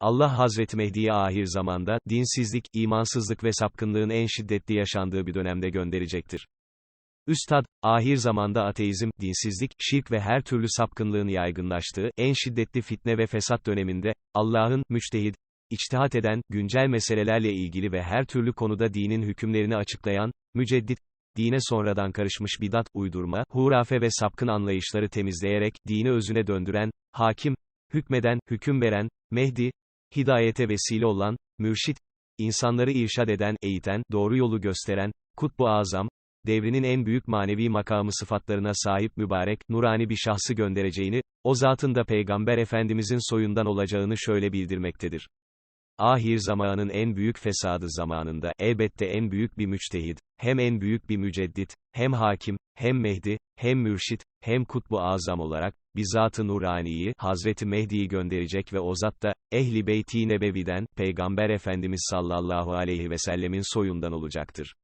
Allah Hazreti Mehdi'yi ahir zamanda, dinsizlik, imansızlık ve sapkınlığın en şiddetli yaşandığı bir dönemde gönderecektir. Üstad, ahir zamanda ateizm, dinsizlik, şirk ve her türlü sapkınlığın yaygınlaştığı, en şiddetli fitne ve fesat döneminde, Allah'ın, müçtehid, içtihat eden, güncel meselelerle ilgili ve her türlü konuda dinin hükümlerini açıklayan, müceddit, dine sonradan karışmış bidat, uydurma, hurafe ve sapkın anlayışları temizleyerek, dini özüne döndüren, hakim, hükmeden, hüküm veren, Mehdi, hidayete vesile olan, mürşit, insanları irşad eden, eğiten, doğru yolu gösteren, kutbu azam, devrinin en büyük manevi makamı sıfatlarına sahip mübarek, nurani bir şahsı göndereceğini, o zatın da Peygamber Efendimizin soyundan olacağını şöyle bildirmektedir. Ahir zamanın en büyük fesadı zamanında, elbette en büyük bir müçtehid, hem en büyük bir müceddit, hem hakim, hem Mehdi, hem mürşit, hem kutbu azam olarak, bizzat-ı Nurani'yi, Hazreti Mehdi'yi gönderecek ve o zat da, Ehli Beyti Nebevi'den, Peygamber Efendimiz sallallahu aleyhi ve sellemin soyundan olacaktır.